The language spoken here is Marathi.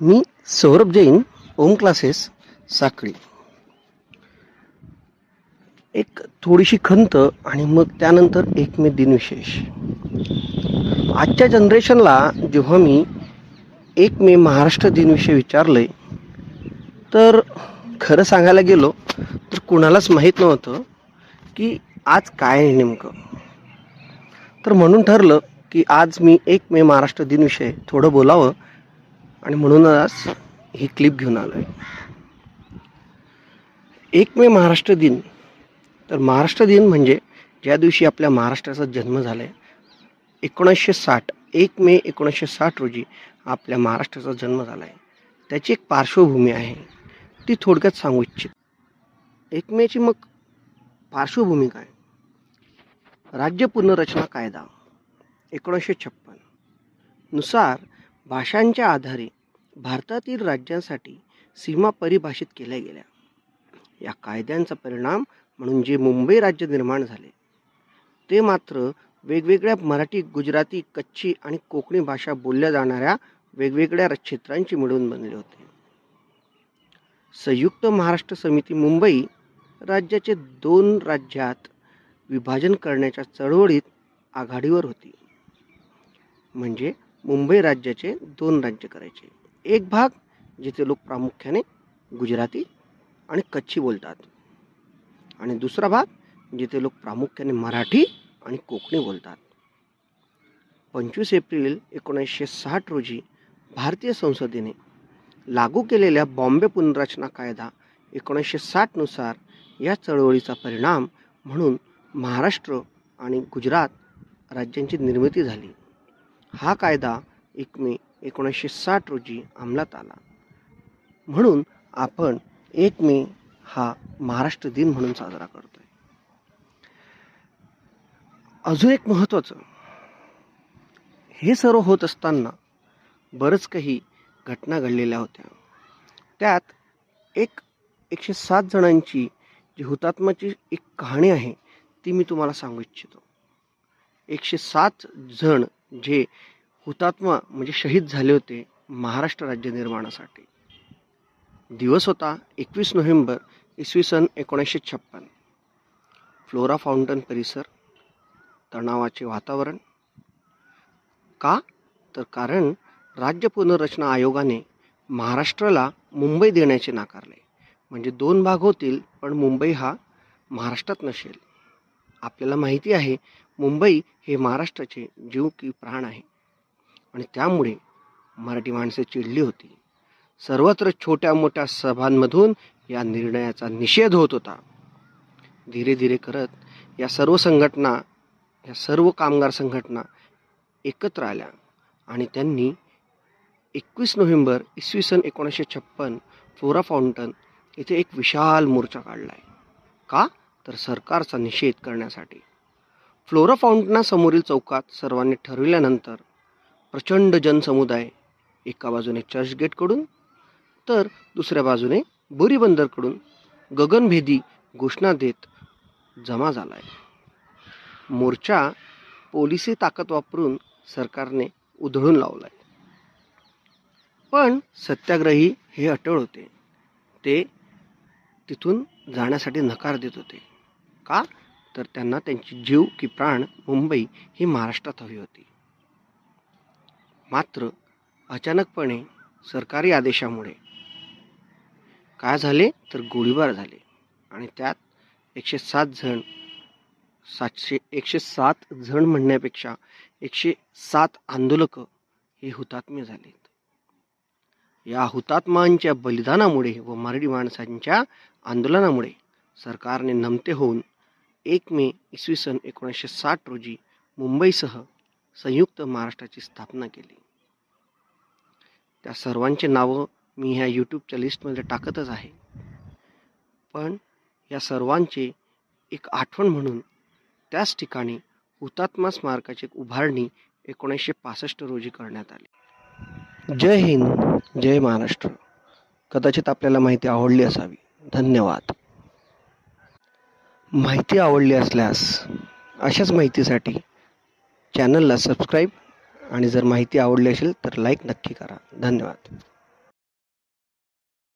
मी सौरभ जैन ओम क्लासेस साखळी एक थोडीशी खंत आणि मग त्यानंतर एक मे दिनविशेष. आजच्या जनरेशनला जेव्हा मी एक मे महाराष्ट्र दिनविषयी विचारलंय तर खरं सांगायला गेलो तर कुणालाच माहीत नव्हतं की आज काय आहे नेमकं. तर म्हणून ठरलं की आज मी एक मे महाराष्ट्र दिनविषयी थोडं बोलावं आणि म्हणूनच ही क्लिप घेऊन आलो आहे एक मे महाराष्ट्र दिन. तर महाराष्ट्र दिन म्हणजे ज्या दिवशी आपल्या महाराष्ट्राचा जन्म झाला आहे एकोणीसशे साठ एक मे एकोणीसशे साठ रोजी आपल्या महाराष्ट्राचा जन्म झाला आहे त्याची एक पार्श्वभूमी आहे. ती थोडक्यात सांगू इच्छित. एक मेची मग पार्श्वभूमी काय? राज्य पुनर्रचना कायदा एकोणीसशे छप्पननुसार भाषांच्या आधारे भारतातील राज्यांसाठी सीमा परिभाषित केल्या गेल्या. या कायद्यांचा परिणाम म्हणून जे मुंबई राज्य निर्माण झाले ते मात्र वेगवेगळ्या मराठी गुजराती कच्छी आणि कोकणी भाषा बोलल्या जाणाऱ्या वेगवेगळ्या क्षेत्रांची मिळून बनले होते. संयुक्त महाराष्ट्र समिती मुंबई राज्याचे दोन राज्यात विभाजन करण्याच्या चळवळीत आघाडीवर होती. म्हणजे मुंबई राज्याचे दोन राज्य करायचे. एक भाग जिथे लोक प्रामुख्याने गुजराती आणि कच्छी बोलतात. आणि दुसरा भाग जिथे लोक प्रामुख्याने मराठी आणि कोकणी बोलतात. पंचवीस एप्रिल एकोणीसशे साठ रोजी भारतीय संसदेने लागू केलेल्या बॉम्बे पुनर्रचना कायदा एकोणीसशे साठनुसार या चळवळीचा परिणाम म्हणून महाराष्ट्र आणि गुजरात राज्यांची निर्मिती झाली. हा कायदा एक मे एकोणीसशे साठ रोजी अंमलात आला. म्हणून आपण एक मे हा महाराष्ट्र दिन म्हणून साजरा करतोय. अजून एक महत्त्वाचं. हे सर्व होत असताना बरंच काही घटना घडलेल्या होत्या. त्यात एक एकशे सात जणांची जी हुतात्माची एक कहाणी आहे ती मी तुम्हाला सांगू इच्छितो. एकशे सात जण जे हुतात्मा म्हणजे शहीद झाले होते महाराष्ट्र राज्य निर्माणासाठी. दिवस होता एकवीस नोव्हेंबर इसवी सन एकोणीसशे छप्पन. फ्लोरा फाउंटन परिसर तणावाचे वातावरण. का? तर कारण राज्य पुनर्रचना आयोगाने महाराष्ट्राला मुंबई देण्याचे नाकारले. म्हणजे दोन भाग होतील पण मुंबई हा महाराष्ट्रात नसेल. आपल्याला माहिती आहे मुंबई हे महाराष्ट्राचे जीव की प्राण आहे. आणि त्यामुळे मराठी माणसे चिडली होती. सर्वत्र छोट्या मोठ्या सभांमधून या निर्णयाचा निषेध होत होता. धीरे धीरे करत या सर्व संघटना या सर्व कामगार संघटना एकत्र आल्या आणि त्यांनी एकवीस नोव्हेंबर इसवी सन एकोणीसशे छप्पन फ्लोरा फाउंटन येथे एक विशाल मोर्चा काढला आहे का? तर सरकारचा निषेध करण्यासाठी. फ्लोरा फाउंटनासमोरील चौकात सर्वांनी ठरविल्यानंतर प्रचंड जनसमुदाय एका बाजूने चर्चगेटकडून तर दुसऱ्या बाजूने बोरी बंदरकडून गगनभेदी घोषणा देत जमा झाला आहे मोर्चा पोलिसी ताकद वापरून सरकारने उधळून लावला आहे पण सत्याग्रही हे अटळ होते. ते तिथून जाण्यासाठी नकार देत होते. का? तर त्यांना त्यांची जीव की प्राण मुंबई ही महाराष्ट्रात हवी होती. मात्र अचानकपणे सरकारी आदेशामुळे काय झाले? तर गोळीबार झाले. आणि त्यात एकशे सात जण सातशे एकशे सात जण म्हणण्यापेक्षा एकशे सात आंदोलकं हे हुतात्मे झालेत. या हुतात्मांच्या बलिदानामुळे व मराठी माणसांच्या आंदोलनामुळे सरकारने नमते होऊन एक मे इसवी सन एकोणीसशे साठ रोजी मुंबईसह संयुक्त महाराष्ट्राची स्थापना केली. त्या सर्वांचे नावं मी ह्या यूट्यूबच्या लिस्टमध्ये टाकतच आहे. पण या सर्वांचे एक आठवण म्हणून त्याच ठिकाणी हुतात्मा स्मारकाची उभारणी एकोणीसशे पासष्ट रोजी करण्यात आली. जय हिंद जय महाराष्ट्र. कदाचित आपल्याला माहिती आवडली असावी. धन्यवाद. माहिती आवडली असल्यास अशाच माहितीसाठी चॅनलला सबस्क्राईब आणि जर माहिती आवडली असेल तर लाईक नक्की करा. धन्यवाद.